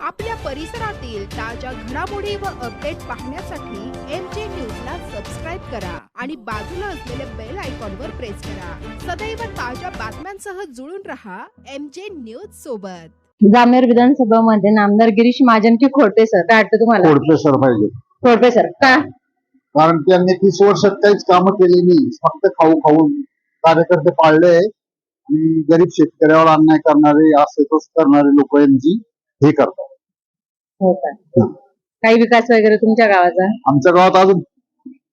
आपल्या परिसरातील ताज्या घडामोडी व अपडेट पाहण्यासाठी एम जे न्यूजला सबस्क्राईब करा आणि बाजूला असलेल्या बेल आयकॉनवर प्रेस करा. सदैव ताज्या बातम्यांसह जुळून रहा एम जे न्यूज सोबत. जामनेर विधानसभामध्ये नामदार गिरीश महाजन की खोडते सर काय वाटतं तुम्हाला? कोडपे सर पाहिजे. खोडते सर का? कारण त्यांनी तीस वर्षात काहीच कामं केली नाही. फक्त खाऊ खाऊन कार्यकर्ते पाळले. आणि गरीब शेतकऱ्यावर अन्याय करणारे असतोष करणारे लोक यांची हे करतात हो का? काही विकास वगैरे तुमच्या गावाचा? आमच्या गावात अजून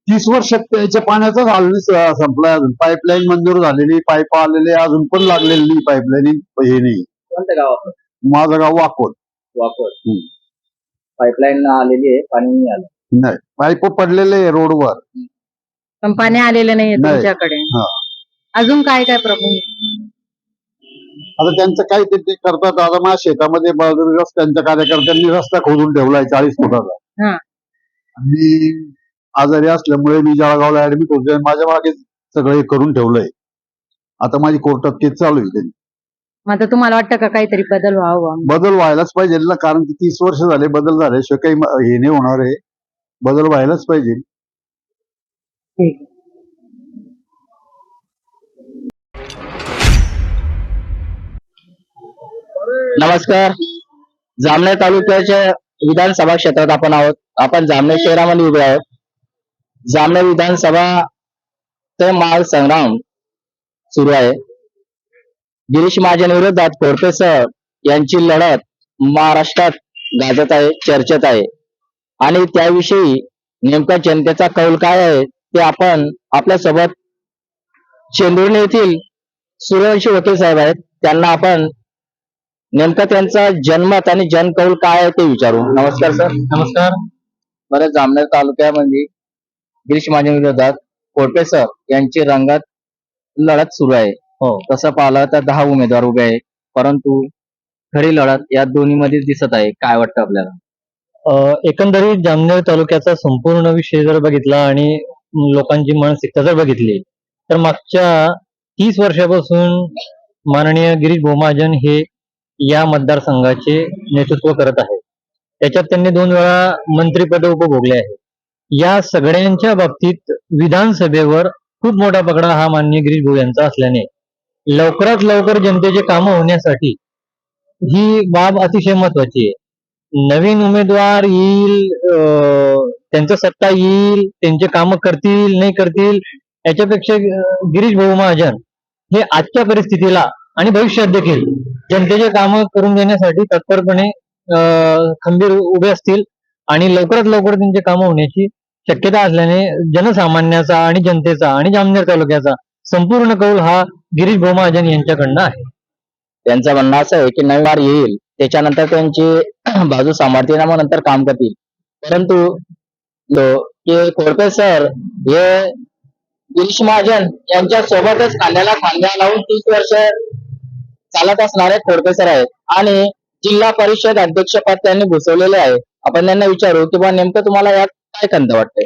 तीस वर्षात प्यायच्या पाण्याचाच हाल नाही स- संपलाय अजून. पाईपलाईन मंजूर झालेली पाईप आलेले अजून पण लागलेली नाही पाईपलाईन. हे नाही. कोणत्या गावात? माझं गाव वाकोड. वापर हम्म. पाईपलाईन आलेली आहे पाणी नाही आलं. नाही. पाईप पडलेले आहे रोडवर. पण पाणी आलेलं नाहीये नाही. तुमच्याकडे. हा. अजून काय काय प्रॉब्लेम? आता त्यांचं काय ते ते करतात. आता माझ्या शेतामध्ये बळदुर्गस त्यांच्या कार्यकर्त्यांनी रस्ता खोदून ठेवलाय चाळीस फुटाचा. हा. आणि आजारी असल्यामुळे मी जळगावला ऍडमिट होतोय माझ्या मागे सगळं हे करून ठेवलंय. आता माझी कोर्टात केस चालू आहे त्यांनी मग आता तुम्हाला वाटतं का काहीतरी बदल व्हावा? बदल व्हायलाच पाहिजे ना कारण की तीस वर्ष झाले बदल झाल्याशिवाय काही म- हे नाही होणार आहे. बदल व्हायलाच पाहिजे. ठीक आहे. नमस्कार. जामनेर तालुक्याच्या विधानसभा क्षेत्रात आपण आहोत. आपण जामनेर शहरामध्ये उभे आहोत. जामनेर विधानसभा ते माल संग्राम सुरू आहे. गिरीश महाजन विरोधात खोडपे सर यांची लढत महाराष्ट्रात गाजत आहे चर्चेत आहे. आणि त्याविषयी नेमका जनतेचा कौल काय आहे ते आपण आपल्यासोबत चेंदुर्णी येथील सूर्यवंशी वकील साहेब आहेत. त्यांना आपण नेमका त्यांचा जन्मत आणि जनकौल काय आहे ते विचारू. नमस्कार सर नमस्कार. बरं जामनेर तालुक्यामध्ये गिरीश महाजन विरोधात कोटपे सर यांची रंगात लढत सुरू आहे. हो. तसं पाहिलं तर दहा उमेदवार उभे आहे परंतु खरी लढत या दोन्ही मध्ये दिसत आहे. काय वाटतं आपल्याला? एकंदरीत जामनेर तालुक्याचा संपूर्ण विषय जर बघितला आणि लोकांची मानसिकता जर बघितली तर मागच्या तीस वर्षापासून माननीय गिरीश भोमाजन हे या मतदारसंघाचे नेतृत्व करत आहे. त्याच्यात त्यांनी दोन वेळा मंत्रीपद उपभोगले आहे. या सगळ्यांच्या बाबतीत विधानसभेवर खूप मोठा पगडा हा माननीय गिरीश भाऊ यांचा असल्याने लवकरात लवकर जनतेचे कामं होण्यासाठी ही बाब अतिशय महत्वाची आहे. नवीन उमेदवार येईल अं, त्यांचं सत्ता येईल त्यांचे कामं करतील नाही करतील याच्यापेक्षा गिरीश भाऊ महाजन हे आजच्या परिस्थितीला आणि भविष्यात देखील जनतेचे काम करून देण्यासाठी तत्परपणे अं, खंबीर उभे असतील आणि लवकरात लवकर त्यांचे काम होण्याची शक्यता असल्याने जनसामान्याचा आणि जनतेचा आणि जामनेर तालुक्याचा संपूर्ण कौल हा गिरीश भाऊ महाजन यांच्याकडनं आहे. त्यांचं म्हणणं असं आहे की नवीन वार येईल त्याच्यानंतर त्यांची बाजू सांभाळतील मग नंतर काम करतील. परंतु लो- सर हे गिरीश महाजन यांच्या सोबतच खांद्याला खांद्या लावून तीस वर्ष चालत असणारे खोडके सर आहेत. आणि जिल्हा परिषद अध्यक्षपद त्यांनी भूषवलेले आहे. आपण त्यांना विचारू की बा नेमकं तुम्हाला यात काय खंत वाटते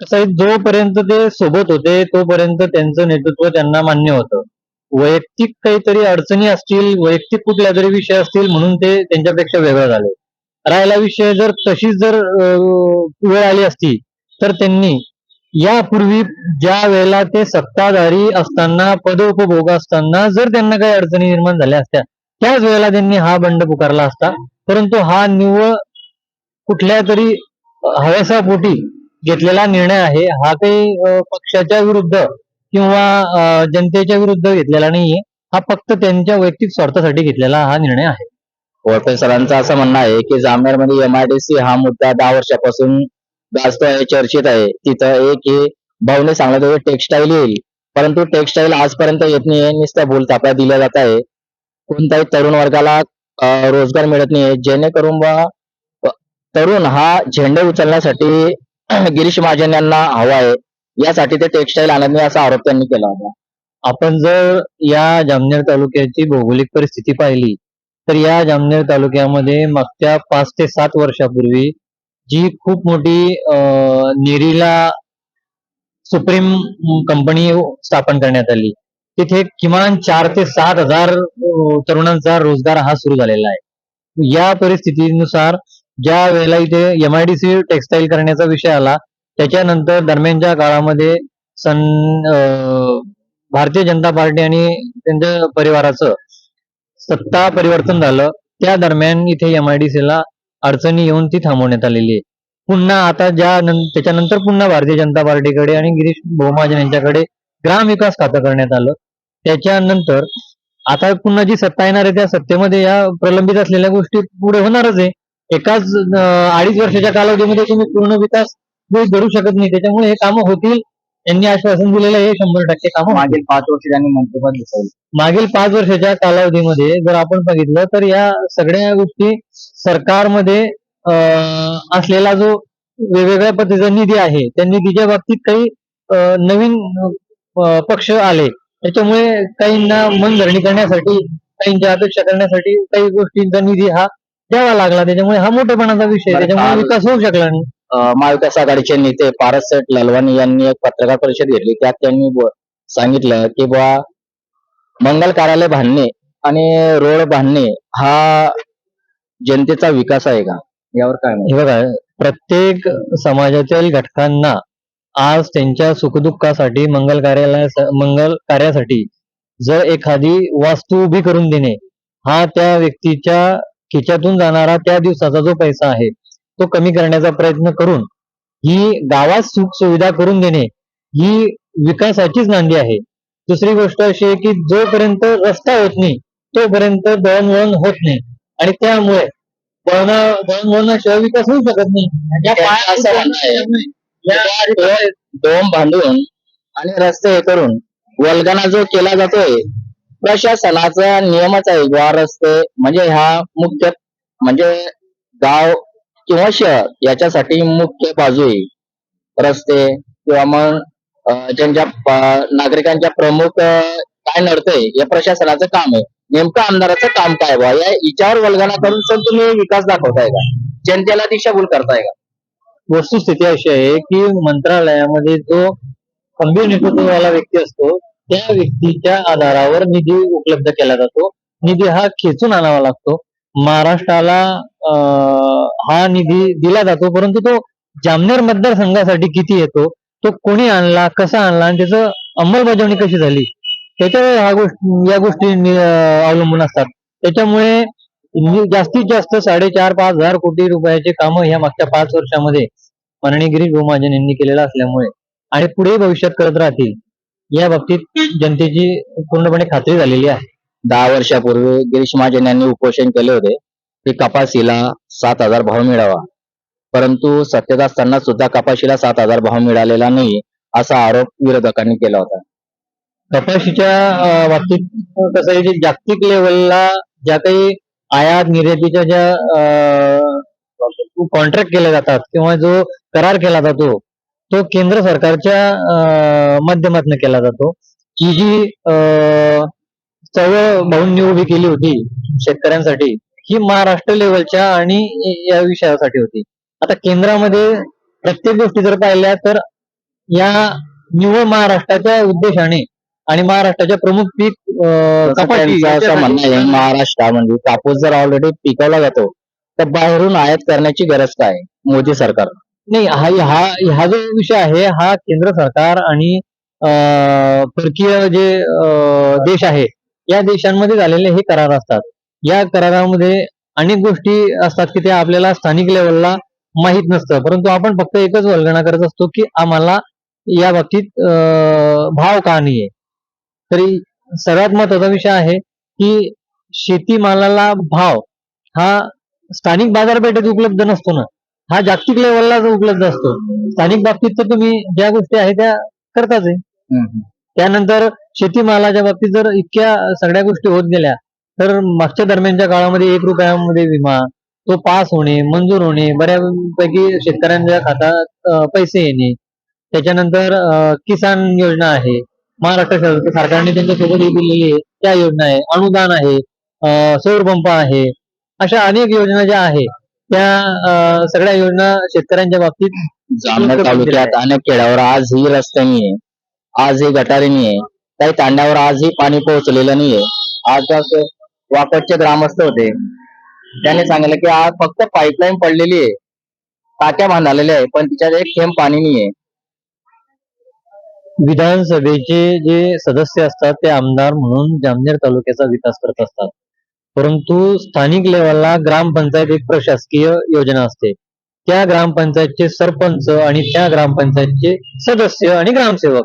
कसं जोपर्यंत ते सोबत होते तोपर्यंत त्यांचं नेतृत्व त्यांना मान्य होतं. वैयक्तिक काहीतरी अडचणी असतील वैयक्तिक कुठल्या तरी विषय असतील म्हणून ते त्यांच्यापेक्षा वेगळं झाले. राहिला विषय जर तशीच जर वेळ आली असती तर त्यांनी यापूर्वी ज्या वेळेला ते सत्ताधारी असताना पदोपभोग असताना जर त्यांना काही अडचणी निर्माण झाल्या असत्या त्याच वेळेला त्यांनी हा बंड पुकारला असता. परंतु हा निव्वळ कुठल्या तरी हव्यासापोटी घेतलेला निर्णय आहे. हा काही पक्षाच्या विरुद्ध किंवा जनतेच्या विरुद्ध घेतलेला नाहीये. हा फक्त त्यांच्या वैयक्तिक स्वार्थासाठी घेतलेला हा निर्णय आहे. वळपे सरांचं असं म्हणणं आहे की जामनेरमध्ये एमआयडीसी हा मुद्दा दहा वर्षापासून गाजतो आहे चर्चेत आहे. तिथं एक हे भाऊने सांगलं होतं टेक्स्टाईल येईल. परंतु टेक्स्टाईल आजपर्यंत येत नाहीये नुसत्या बोलतापा दिल्या जात आहे. कोणत्याही तरुण वर्गाला रोजगार मिळत नाहीये. जेणेकरून तरुण हा झेंडे उचलण्यासाठी गिरीश महाजन यांना हवा आहे. यासाठी ते टेक्स्टाईल आणत नाही असा आरोप त्यांनी केला होता. आपण जर या जामनेर तालुक्याची भौगोलिक परिस्थिती पाहिली तर या जामनेर तालुक्यामध्ये मागच्या पाच ते सात वर्षापूर्वी जी खूप मोठी अ, नेरीला सुप्रीम कंपनी स्थापन करण्यात आली. तिथे किमान चार ते सात हजार तरुणांचा रोजगार हा सुरू झालेला आहे. या परिस्थितीनुसार ज्या वेळेला इथे एमआयडीसी टेक्सटाईल करण्याचा विषय आला त्याच्यानंतर दरम्यानच्या काळामध्ये सन भारतीय जनता पार्टी आणि त्यांच्या परिवाराचं सत्ता परिवर्तन झालं त्या दरम्यान इथे एमआयडीसीला अडचणी येऊन ती थांबवण्यात आलेली आहे. पुन्हा आता ज्या त्याच्यानंतर पुन्हा भारतीय जनता पार्टीकडे आणि गिरीश बहुमहाजन यांच्याकडे ग्रामविकास खातं करण्यात आलं. त्याच्यानंतर आता पुन्हा जी सत्ता येणार आहे त्या सत्तेमध्ये या प्रलंबित असलेल्या गोष्टी पुढे होणारच आहे. एकाच अडीच वर्षाच्या कालावधीमध्ये तुम्ही पूर्ण विकास घडू धरू शकत नाही. त्याच्यामुळे हे कामं होतील यांनी आश्वासन दिलेलं हे शंभर टक्के कामं मागील पाच वर्ष त्यांनी मंत्रिपद मागील पाच वर्षाच्या कालावधीमध्ये जर आपण बघितलं तर या सगळ्या गोष्टी सरकारमध्ये असलेला जो वेगवेगळ्या पद्धतीचा निधी आहे त्या निधीच्या बाबतीत काही नवीन पक्ष आले. त्याच्यामुळे काहींना मनधरणी करण्यासाठी काहींच्या अपेक्षा करण्यासाठी काही गोष्टींचा निधी हा द्यावा लागला. त्याच्यामुळे हा मोठेपणाचा विषय त्याच्यामुळे विकास होऊ शकला नाही. महाविकास आघाडीचे नेते पारस सेठ ललवानी यांनी एक पत्रकार परिषद घेतली. त्यात त्यांनी सांगितलं की बुवा मंगल कार्यालय बांधणे आणि रोड बांधणे हा जनतेचा विकास आहे का? यावर काय हे बघा प्रत्येक समाजातील घटकांना आज त्यांच्या सुखदुःखासाठी मंगल कार्यालया मंगल कार्यासाठी जर एखादी वास्तू उभी करून देणे हा त्या व्यक्तीच्या खिच्यातून जाणारा त्या दिवसाचा जो पैसा आहे तो कमी करण्याचा प्रयत्न करून ही गावात सुख सुविधा करून देणे ही विकासाचीच नांदी आहे. दुसरी गोष्ट अशी आहे की जोपर्यंत रस्ता होत नाही तोपर्यंत दळणवळण होत नाही. आणि त्यामुळे दळण दळणवळणाशिवाय विकास होऊ शकत नाही. डोम डोम बांधून आणि रस्ते हे करून वल्गना जो केला जातोय प्रशासनाचा नियमच आहे रस्ते म्हणजे हा मुख्य म्हणजे गाव किंवा शहर याच्यासाठी मुख्य बाजू आहे. रस्ते किंवा मग ज्यांच्या नागरिकांच्या प्रमुख काय नडतंय हे प्रशासनाचं काम आहे. नेमकं आमदाराचं काम काय बा या याच्यावर वल्गना करून सर तुम्ही विकास दाखवताय का? जनतेला दिशाभूल करताय का? वस्तुस्थिती अशी आहे की मंत्रालयामध्ये जो खंबीर नेतृत्ववाला व्यक्ती असतो त्या व्यक्तीच्या आधारावर निधी उपलब्ध केला जातो. निधी हा खेचून आणावा लागतो. महाराष्ट्राला अं, हा निधी दिला जातो परंतु तो जामनेर मतदारसंघासाठी किती येतो? तो कोणी आणला कसा आणला? आणि त्याचं अंमलबजावणी कशी झाली? त्याच्यावर ह्या गोष्टी या गोष्टी अवलंबून असतात. त्याच्यामुळे जास्तीत जास्त साडेचार पाच हजार कोटी रुपयाचे कामं ह्या मागच्या पाच वर्षामध्ये माननीय गिरीश महाजन यांनी केलेलं असल्यामुळे आणि पुढे भविष्यात करत राहतील या बाबतीत जनतेची पूर्णपणे खात्री झालेली आहे. दहा वर्षापूर्वी गिरीश महाजन यांनी उपोषण केले होते. की कपाशीला सात हजार भाव मिळावा. परंतु सत्तेत असताना सुद्धा कपाशीला सात हजार भाव मिळालेला नाही असा आरोप विरोधकांनी केला होता. कपाशीच्या बाबतीत कसं आहे जागतिक लेवलला ज्या काही आयात निर्यातीच्या ज्या कॉन्ट्रॅक्ट केले जातात किंवा जो करार केला जातो तो केंद्र सरकारच्या माध्यमातून केला जातो. ही जी चळवळ भाऊंनी उभी केली होती शेतकऱ्यांसाठी ही महाराष्ट्र लेवलच्या आणि या विषयासाठी होती. आता केंद्रामध्ये प्रत्येक गोष्टी जर पाहिल्या तर या निव्वळ महाराष्ट्राच्या उद्देशाने आणि महाराष्ट्राच्या प्रमुख पीक अं, तसं कपाशी त्यांचं असं म्हणणं आहे याच्यासाठी- महाराष्ट्रामध्ये कापूस जर ऑलरेडी पिकवला जातो तर बाहेरून आयात करण्याची गरज काय मोदी सरकार? नाही हा हा हा जो विषय आहे हा केंद्र सरकार आणि परकीय जे अं, देश आहे या देशांमध्ये झालेले हे करार असतात. या करारामध्ये अनेक गोष्टी असतात की त्या आपल्याला स्थानिक लेवलला माहीत नसतं. परंतु आपण फक्त एकच वल्गणा करत असतो की आम्हाला या बाबतीत भाव का नाहीये. तरी सर्वात महत्त्वाचा विषय आहे की शेतीमालाला भाव हा स्थानिक बाजारपेठेत उपलब्ध नसतो ना. हा जागतिक लेवलला उपलब्ध असतो. स्थानिक बाबतीत तर तुम्ही ज्या गोष्टी आहेत त्या करताच आहे. त्यानंतर शेतीमालाच्या बाबतीत जर इतक्या सगळ्या गोष्टी होत गेल्या तर मागच्या दरम्यानच्या काळामध्ये एक रुपयामध्ये विमा तो पास होणे मंजूर होणे बऱ्यापैकी शेतकऱ्यांच्या खात्यात पैसे येणे. त्याच्यानंतर किसान योजना आहे. महाराष्ट्र सर- सरकारने त्यांच्यासोबत हे दिलेली आहे. त्या योजना आहे. अनुदान आहे. सौर पंप आहे. अशा अनेक योजना ज्या आहेत त्या सगळ्या योजना शेतकऱ्यांच्या बाबतीत जामनेर तालुक्यात आहे. अनेक खेड्यावर आजही रस्ते नाहीये. आजही गटारी नाहीये. काही तांड्यावर आजही पाणी पोहोचलेलं नाहीये. आज असं वाकडचे ग्रामस्थ होते. त्याने सांगितलं की आज फक्त पाईपलाईन पडलेली आहे. टाक्या बांधालेल्या आहे पण तिच्यात एक थेंब पाणी नाहीये. विधानसभेचे जे सदस्य असतात ते आमदार म्हणून जामनेर तालुक्याचा विकास करत असतात. परंतु स्थानिक लेवलला ग्रामपंचायत एक प्रशासकीय योजना असते. त्या ग्रामपंचायतचे सरपंच आणि त्या ग्रामपंचायतचे सदस्य आणि ग्रामसेवक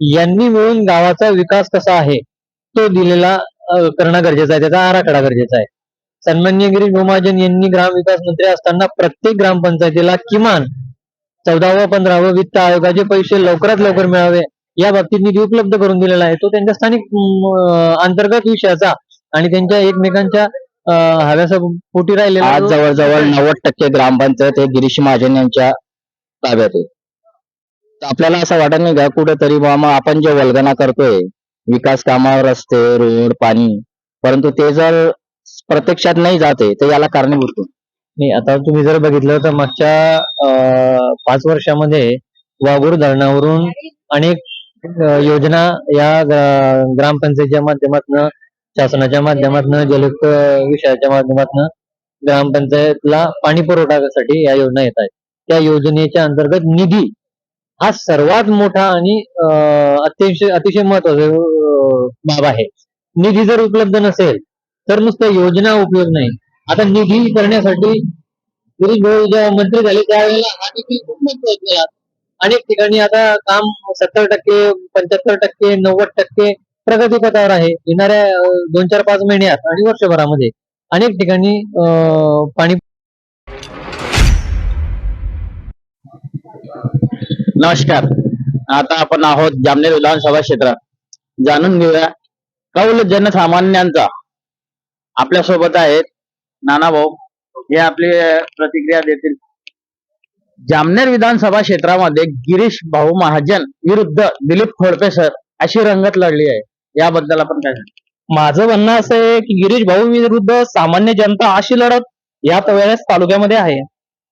यांनी मिळून गावाचा विकास कसा आहे तो दिलेला करणं गरजेचं आहे. त्याचा आराखडा गरजेचा आहे. सन्मान्य गिरीश महाजन यांनी ग्रामविकास मंत्री असताना प्रत्येक ग्रामपंचायतीला किमान चौदावं पंधरावं वित्त आयोगाचे पैसे लवकरात लवकर मिळावे या बाबतीत निधी उपलब्ध करून दिलेला आहे. तो त्यांच्या स्थानिक अंतर्गत विषयाचा आणि त्यांच्या एकमेकांच्या हव्यासा पोटी राहिलेला आज जवळजवळ नव्वद टक्के ग्रामपंचायत हे गिरीश महाजन यांच्या ताब्यात आहे. आपल्याला असं वाटत नाही का कुठेतरी बा मग आपण जे वल्गना करतोय विकास कामावर रस्ते रोड पाणी परंतु ते जर प्रत्यक्षात नाही जाते तर याला कारणीभूत कोण? नाही आता तुम्ही जर बघितलं तर मागच्या अं, पाच वर्षामध्ये वाघूर धरणावरून अनेक अं, योजना या ग- ग्रामपंचायतीच्या माध्यमातून शासनाच्या माध्यमातून जलयुक्त विषयाच्या माध्यमातून ग्रामपंचायतला पाणी पुरवठासाठी या योजना येत आहेत त्या योजनेच्या अंतर्गत निधी हा सर्वात मोठा आणि अतिशय अतिशय महत्त्वाचा बाब आहे. निधी जर उपलब्ध नसेल तर नुसतं योजना उपयोग नाही. आता निधी करण्यासाठी जेव्हा मंत्री झाले त्यावेळेला हा निधी खूप महत्त्वाचा केला. अनेक ठिकाणी आता काम सत्तर टक्के पंच्याहत्तर टक्के नव्वद टक्के प्रगतीपथावर आहे. येणाऱ्या दोन चार पाच महिन्यात आणि वर्षभरामध्ये अनेक ठिकाणी पाणी नमस्कार. आता आपण आहोत जामनेर विधानसभा क्षेत्रात. जाणून घेऊया कौल जनसामान्यांचा. आपल्यासोबत आहेत नाना भाऊ हे आपली प्रतिक्रिया देतील. जामनेर विधानसभा क्षेत्रामध्ये गिरीश भाऊ महाजन विरुद्ध दिलीप खोडपे सर अशी रंगत लढली आहे. याबद्दल आपण काय माझं म्हणणं असं आहे की गिरीश भाऊ विरुद्ध सामान्य जनता अशी लढत या वेळेस तालुक्यामध्ये आहे.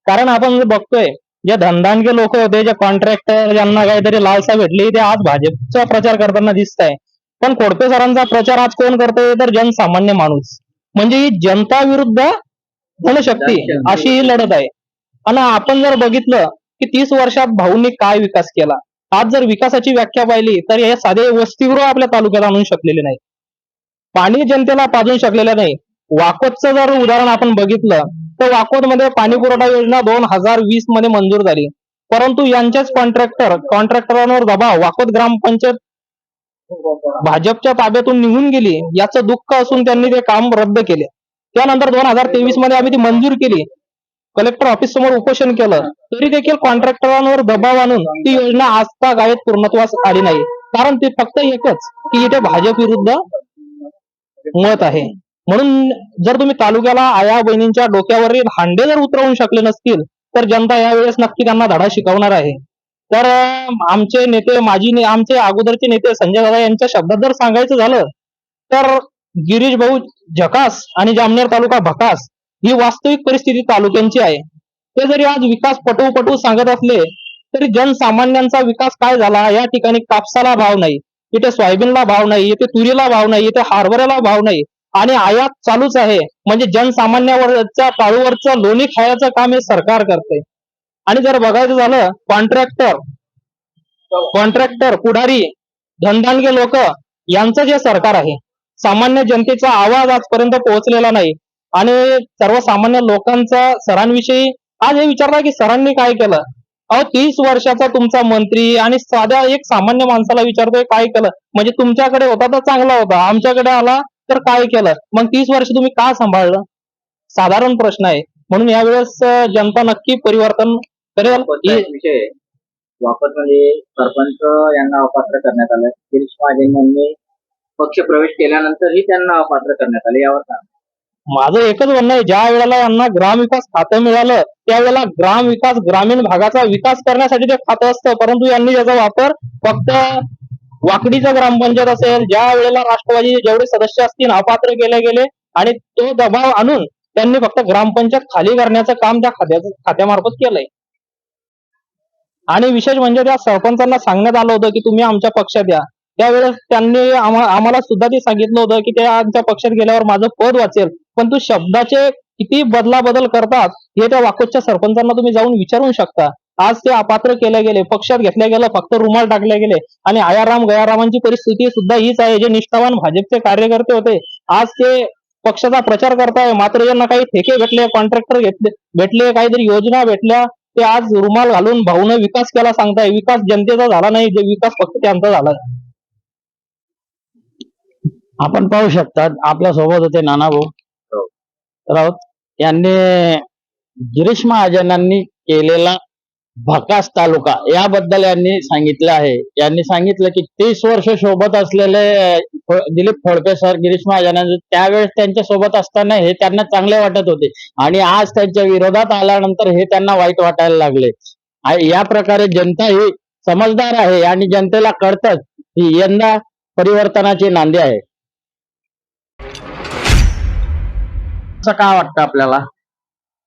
कारण आपण बघतोय जे धनदानगे लोक होते जे कॉन्ट्रॅक्टर ज्यांना काहीतरी लालसा भेटली ते आज भाजपचा प्रचार करताना दिसत आहे पण खोडपे सरांचा प्रचार आज कोण करतोय तर जनसामान्य माणूस. म्हणजे ही जनता विरुद्ध धनशक्ती अशी ही लढत आहे. आणि आपण जर बघितलं की तीस वर्षात भाऊंनी काय विकास केला. आज जर विकासाची व्याख्या पाहिली तर हे साधे वस्तीगृह आपल्या तालुक्यात आणून शकलेले नाही पाणी जनतेला पाजून शकलेलं नाही. वाकोदचं जर उदाहरण आपण बघितलं तर वाकोदमध्ये पाणी पुरवठा योजना दोन हजार वीसमध्ये मंजूर झाली. परंतु यांच्याच कॉन्ट्रॅक्टर कॉन्ट्रॅक्टरांवर दबाव वाकोद ग्रामपंचायत भाजपच्या ताब्यातून निघून गेली याचं दुःख असून त्यांनी ते काम रद्द केले. त्यानंतर दोन हजार तेवीसमध्ये आम्ही ती मंजूर केली. कलेक्टर ऑफिस समोर उपोषण केलं. तरी देखील कॉन्ट्रॅक्टरांवर दबाव आणून ती योजना आजता गायत पूर्णत्वास आली नाही. कारण ते फक्त एकच की इथे भाजप विरुद्ध मत आहे. म्हणून जर तुम्ही तालुक्याला आया बहिणींच्या डोक्यावरील हांडे जर उतरवून शकले नसतील तर जनता यावेळेस नक्की त्यांना धडा शिकवणार आहे. तर आमचे नेते माजी ने, आमचे अगोदरचे नेते संजय दादा यांच्या शब्दात जर सांगायचं झालं तर गिरीश भाऊ झकास आणि जामनेर तालुका भकास ही वास्तविक परिस्थिती तालुक्यांची आहे. ते जरी आज विकास पटवू पटवू सांगत असले तरी जनसामान्यांचा विकास काय झाला या ठिकाणी कापसाला भाव नाही इथे सोयाबीनला भाव नाही इथे तुरीला भाव नाही इथे हरभऱ्याला भाव नाही आणि आयात चालूच आहे. म्हणजे जनसामान्यावरच्या पाळूवरचं लोणी खायचं काम हे सरकार करते. आणि जर बघायचं झालं कॉन्ट्रॅक्टर कॉन्ट्रॅक्टर पुढारी धनदानगे लोक यांचं जे सरकार आहे सामान्य जनतेचा आवाज आजपर्यंत पोहोचलेला नाही. आणि सर्वसामान्य लोकांचा सरांविषयी आज हे विचारला की सरांनी काय केलं? अहो तीस वर्षाचा तुमचा मंत्री आणि साध्या एक सामान्य माणसाला विचारतोय काय केलं? म्हणजे तुमच्याकडे होता तर चांगला होता. आमच्याकडे आला तर काय केलं? मग तीस वर्ष तुम्ही का सांभाळलं? साधारण प्रश्न आहे. म्हणून यावेळेस जनता नक्की परिवर्तन करेल. विषय वापरमध्ये सरपंच यांना अपात्र करण्यात आलं. गिरीश महाजन यांनी पक्ष प्रवेश केल्यानंतरही त्यांना अपात्र करण्यात आले. यावर काय? माझं एकच म्हणणं आहे ज्या वेळेला यांना ग्रामविकास खातं मिळालं त्यावेळेला ग्रामविकास ग्रामीण भागाचा विकास करण्यासाठी ते खातं असतं. परंतु यांनी त्याचा वापर फक्त वाकडीचा ग्रामपंचायत असेल ज्या वेळेला राष्ट्रवादी जेवढे सदस्य असतील अपात्र केले गेले आणि तो दबाव आणून त्यांनी फक्त ग्रामपंचायत खाली करण्याचं काम त्या खात्याचं खात्यामार्फत केलंय. आणि विशेष म्हणजे त्या सरपंचांना सांगण्यात आलं होतं की तुम्ही आमच्या पक्षात या. त्यावेळेस त्यांनी आम्हाला सुद्धा ते सांगितलं होतं की ते आमच्या पक्षात गेल्यावर माझं पद वाचेल. पण तू शब्दाचे किती बदला बदल करतात हे त्या वाकोच्या सरपंचांना तुम्ही जाऊन विचारू शकता. आज ते अपात्र केले गेले पक्षात घेतल्या गेलं फक्त रुमाल टाकले गेले. आणि आयाराम गयारामांची परिस्थिती सुद्धा हीच आहे जे निष्ठावान भाजपचे कार्यकर्ते होते. आज ते पक्षाचा प्रचार करताय मात्र यांना काही ठेके भेटले कॉन्ट्रॅक्टर घेतले भेटले काहीतरी योजना भेटल्या. ते आज रुमाल घालून भाऊनं विकास केला सांगताय. विकास जनतेचा झाला नाही जे विकास फक्त त्यांचा झाला. आपण पाहू शकतात आपल्यासोबत होते नाना भाऊ राऊत यांनी गिरीश महाजनांनी केलेला भकास तालुका याबद्दल यांनी सांगितलं आहे. यांनी सांगितलं की तीस वर्ष सोबत असलेले दिलीप फडके सर गिरीश महाजन त्यावेळेस त्यांच्यासोबत असताना हे त्यांना चांगले वाटत होते. आणि आज त्यांच्या विरोधात आल्यानंतर हे त्यांना वाईट वाटायला लागले. या प्रकारे जनता ही समजदार आहे आणि जनतेला कळतच ही यंदा परिवर्तनाची नांदी आहे. असं काय वाटतं आपल्याला?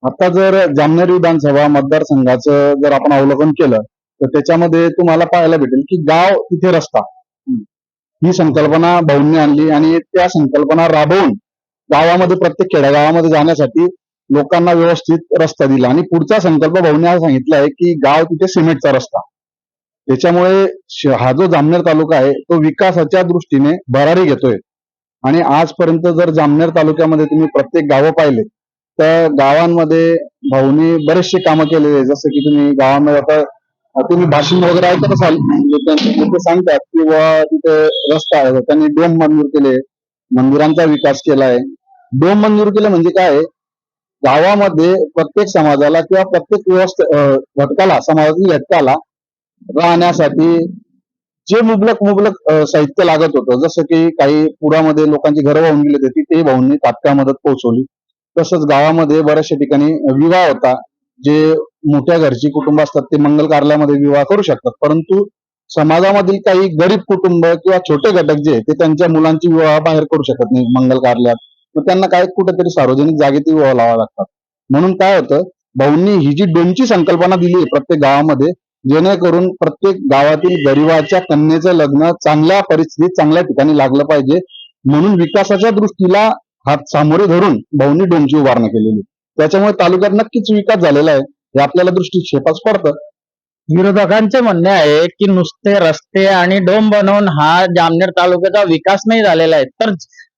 आता जर जामनेर विधानसभा मतदारसंघाचं जर आपण अवलोकन केलं तर त्याच्यामध्ये तुम्हाला पाहायला भेटेल की गाव तिथे रस्ता. ही संकल्पना भाऊंनी आणली आणि त्या संकल्पना राबवून गावामध्ये प्रत्येक खेड्यागावामध्ये जाण्यासाठी लोकांना व्यवस्थित रस्ता दिला. आणि पुढचा संकल्प भाऊंनी हा सांगितला आहे की गाव तिथे सिमेंटचा रस्ता. त्याच्यामुळे श- हा जो जामनेर तालुका आहे तो विकासाच्या दृष्टीने भरारी घेतोय. आणि आजपर्यंत जर जामनेर तालुक्यामध्ये तुम्ही प्रत्येक गावं पाहिले तर गावांमध्ये भाऊनी बरेचसे कामं केलेले आहे. जसं की तुम्ही गावामध्ये आता तुम्ही भाषण वगैरे ऐकत असाल लोक सांगतात की तिथे रस्ता आहे. त्यांनी डोम मंजूर केले. मंदिरांचा विकास केलाय. डोम मंजूर केले म्हणजे काय? गावामध्ये प्रत्येक समाजाला किंवा प्रत्येक व्यवस्थ घटकाला समाजातील घटकाला राहण्यासाठी जे मुबलक मुबलक साहित्य लागत होतं. जसं की काही पुरामध्ये लोकांची घरं वाहून गेले होते. तिथेही भाऊंनी तात्काळ मदत पोहोचवली. तसंच गावामध्ये बऱ्याचशा ठिकाणी विवाह होता. जे मोठ्या घरची कुटुंब असतात ते मंगल कार्यालयामध्ये विवाह करू शकतात. परंतु समाजामधील काही गरीब कुटुंब किंवा छोटे घटक जे ते त्यांच्या मुलांची विवाह बाहेर करू शकत नाही मंगल कार्यालयात. मग त्यांना काय कुठेतरी सार्वजनिक जागेत विवाह लावा लागतात. म्हणून काय होतं भाऊंनी ही जी डोमची संकल्पना दिली आहे प्रत्येक गावामध्ये जेणेकरून प्रत्येक गावातील गरिबाच्या कन्येचं लग्न चांगल्या परिस्थितीत चांगल्या ठिकाणी लागलं पाहिजे. म्हणून विकासाच्या दृष्टीला हात सामोरे धरून भाऊंनी डोमची उभारणं केलेली. त्याच्यामुळे तालुक्यात नक्कीच विकास झालेला आहे हे आपल्याला दृष्टीक्षेपास पडतं. विरोधकांचे म्हणणे आहे की नुसते रस्ते आणि डोम बनवून हा जामनेर तालुक्याचा विकास नाही झालेला आहे. तर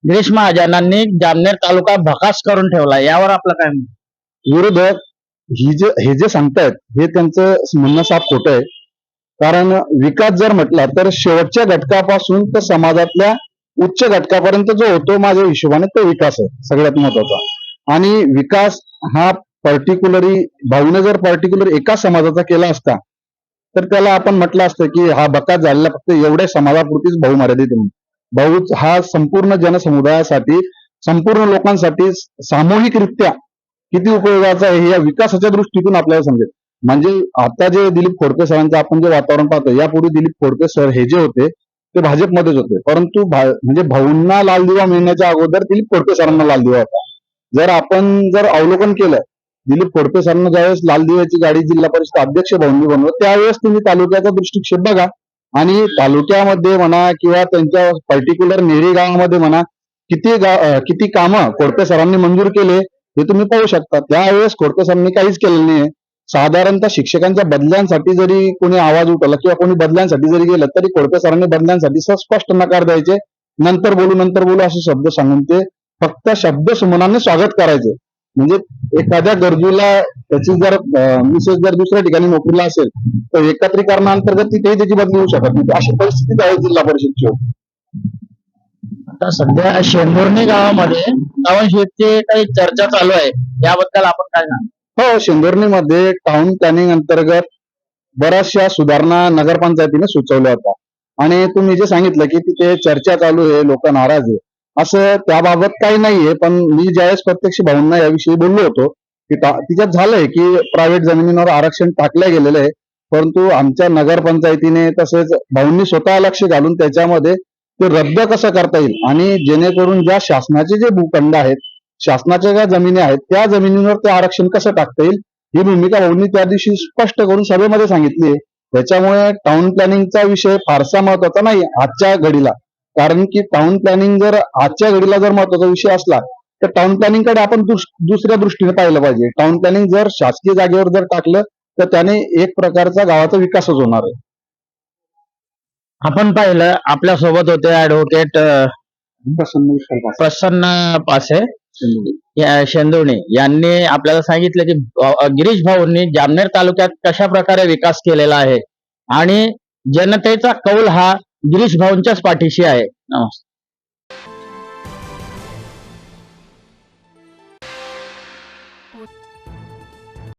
गिरीश महाजनांनी जामनेर तालुका भकास करून ठेवला यावर आपलं काय मत? विरोधक ही जे हे जे सांगतायत हे त्यांचं म्हणणं साफ खोटं आहे. कारण विकास जर म्हटला तर शेवटच्या घटकापासून तर समाजातल्या उच्च घटकापर्यंत जो होतो माझ्या हिशोबाने तो विकास आहे सगळ्यात महत्त्वाचा आणि विकास हा पर्टिक्युलरी भाऊने जर पर्टिक्युलर एका समाजाचा केला असता तर त्याला आपण म्हटलं असतं की हा बका झालेला फक्त एवढ्या समाजापुरतीच भाऊ मर्यादित म्हणून. भाऊ हा संपूर्ण जनसमुदायासाठी संपूर्ण लोकांसाठी सामूहिकरित्या किती उपयोगाचा आहे या विकासाच्या दृष्टीतून आपल्याला समजेल म्हणजे आता जे दिलीप खोडके सरांचं आपण जे वातावरण पाहतो यापूर्वी दिलीप खोडके सर हे जे होते ते भाजपमध्येच होते. परंतु भा- म्हणजे भाऊंना लाल दिवा मिळण्याच्या अगोदर दिलीप खोडके सरांना लाल दिवा होता. जर आपण जर अवलोकन केलं दिलीप खोडके सरांना ज्यावेळेस लाल दिव्याची गाडी जिल्हा परिषद अध्यक्ष भाऊंनी बनवलं त्यावेळेस तुम्ही तालुक्याचा दृष्टिक्षेप बघा. आणि तालुक्यामध्ये म्हणा किंवा त्यांच्या पर्टिक्युलर नेरी गावामध्ये म्हणा किती गा किती कामं खोडके सरांनी मंजूर केले हे तुम्ही पाहू शकता. त्यावेळेस खोडके सरांनी काहीच केलेलं नाहीये. साधारणतः शिक्षकांच्या बदल्यांसाठी जरी कोणी आवाज उठवला किंवा कोणी बदल्यांसाठी जरी गेलं तरी कोळपे सरांनी बदल्यांसाठी स्पष्ट नकार द्यायचे. नंतर बोलू नंतर बोलू असे शब्द सांगून ते फक्त शब्द सुमनाने स्वागत करायचे. म्हणजे एखाद्या गरजूला त्याची जर मिसेस जर दुसऱ्या ठिकाणी नोकरीला असेल तर एकत्रीकरणाअंतर्गत तिथेही त्याची बदली होऊ शकत नाही. अशी परिस्थिती आहे जिल्हा परिषदची आता सध्या शेंदुर्णी गावामध्ये टाउन काही चर्चा चालू आहे. याबद्दल आपण काय सांगतो हो शेंदुर्णीमध्ये टाउन प्लॅनिंग अंतर्गत बऱ्याचशा सुधारणा नगरपंचायतीने सुचवल्या होत्या. आणि तुम्ही जे सांगितलं की तिथे चर्चा चालू आहे लोक नाराज आहे असं त्याबाबत काही नाहीये पण मी ज्यावेळेस प्रत्यक्ष भाऊंना याविषयी बोललो होतो की तिच्यात झालंय की प्रायव्हेट जमिनीवर आरक्षण टाकलं गेलेलं आहे परंतु आमच्या नगरपंचायतीने तसेच भाऊंनी स्वतः लक्ष घालून त्याच्यामध्ये ते रद्द कसं करता येईल? आणि जेणेकरून ज्या शासनाचे जे भूखंड आहेत शासनाच्या ज्या जमिनी आहेत त्या जमिनींवर ते आरक्षण कसं टाकता येईल? ही भूमिका भाऊंनी त्या दिवशी स्पष्ट करून सभेमध्ये सांगितली त्याच्यामुळे टाउन प्लॅनिंगचा विषय फारसा महत्त्वाचा नाही आजच्या घडीला. कारण की टाउन प्लॅनिंग जर आजच्या घडीला जर महत्त्वाचा विषय असला तर टाउन प्लॅनिंगकडे आपण दुस- दुसऱ्या दृष्टीने पाहिलं पाहिजे. टाउन प्लॅनिंग जर शासकीय जागेवर जर टाकलं तर त्याने एक प्रकारचा गावाचा विकासच होणार आहे. आपण पाहिलं आपल्यासोबत होते ऍडव्होकेट. प्रसन्न पासे. शेंदुर्णी. यांनी आपल्याला सांगितलं की गिरीश भाऊंनी जामनेर तालुक्यात कशा प्रकारे विकास केलेला आहे? आणि जनतेचा कौल हा गिरीश भाऊंच्याच पाठीशी आहे. नमस्कार.